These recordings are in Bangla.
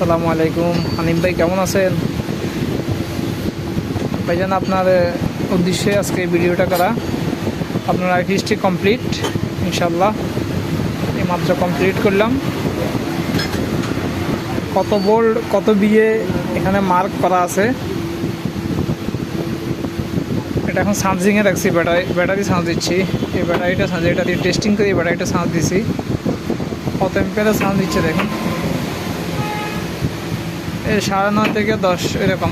আসসালামু আলাইকুম। হানিম ভাই, কেমন আছেন? ভাইজান, আপনার উদ্দেশ্যে আজকে ভিডিওটা করা। আপনার আর্টিস্টটি কমপ্লিট ইনশাল্লাহ এই মাত্র কমপ্লিট করলাম। কত বোল্ড কত বিয়ে এখানে মার্ক করা আছে। এটা এখন চার্জিংয়ে রাখছি ব্যাটারি ব্যাটারি চার্জ দিচ্ছি। এই ব্যাটারিটা চার্জ এটা দিয়ে টেস্টিং করে এই ব্যাটারিটা চার্জ দিছি। কত এম্পিয়ারের চার্জ দিচ্ছে দেখুন। সাড়ে নয় থেকে দশ, এরকম।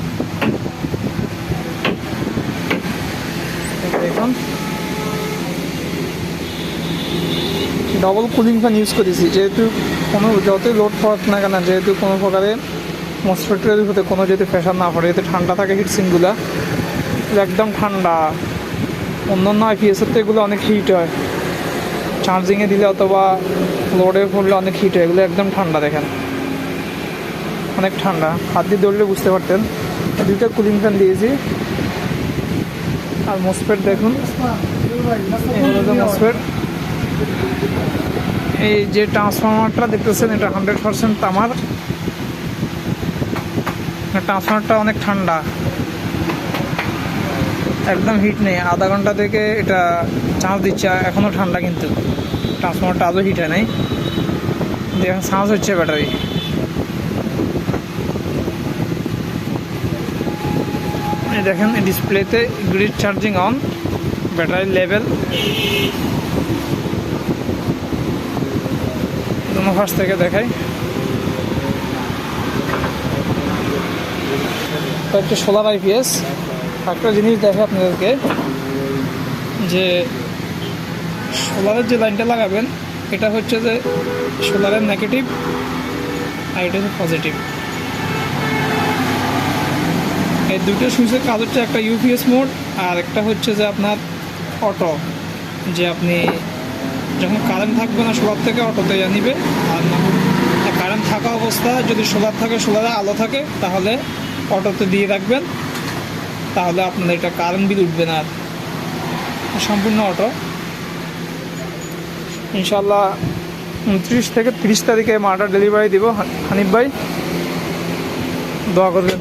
দেখুন। ডবল কুলিং ফ্যান ইউজ করেছি, যেহেতু কোনো, যতই লোড পড়াক না কেন, যেহেতু কোনো প্রকারে মসফেটের হতে কোনো যদি প্রেশার না পড়ে যাতে ঠান্ডা থাকে হিটসিংগুলা একদম ঠান্ডা। অন্য অন্য আইপিএসের তো এগুলো অনেক হিট হয়। চার্জিংয়ে দিলে অথবা লোডে পড়লে অনেক হিট হয়, এগুলো একদম ঠান্ডা দেখেন। অনেক ঠান্ডা। হাত দিয়ে দৌড়লে বুঝতে পারতেন। দুইটা কুলিং ফ্যান দিয়েছি। আর মসপেট দেখুন। মসপেট এই যে ট্রান্সফরমারটা দেখতেছেন, এটা হান্ড্রেড পার্সেন্ট তামার। ট্রান্সফরমারটা অনেক ঠান্ডা। একদম হিট নেই। আধা ঘণ্টা থেকে এটা চার্জ দিচ্ছে। এখনও ঠান্ডা কিন্তু। ট্রান্সফরমারটা আজও হিট হয় নাই। দেখুন চার্জ হচ্ছে ব্যাটারি দেখেন ডিসপ্লেতে grid charging on battery level first থেকে দেখাই। তো একটা সোলার আইপিএস একটা জিনিস দেখে আপনাদেরকে, যে সোলারের যে লাইনটা লাগাবেন, এটা হচ্ছে যে সোলারের নেগেটিভ আর এটা হচ্ছে পজিটিভ এই দুটো সুইচের কাজ হচ্ছে একটা ইউপিএস মোড আর একটা হচ্ছে যে আপনার অটো যে আপনি যখন কারেন্ট থাকবে না সোলার থেকে অটোতে নিবে, আর না কারেন্ট থাকা অবস্থা, যদি সোলার থাকে সোলারে আলো থাকে, তাহলে অটোতে দিয়ে রাখবেন, তাহলে আপনার এটা কারেন্ট বিল উঠবে না আর। সম্পূর্ণ অটো ইনশাল্লাহ উনত্রিশ থেকে তিরিশ তারিখে মালটা ডেলিভারি দিব, হানিফ ভাই। দোয়া করবেন।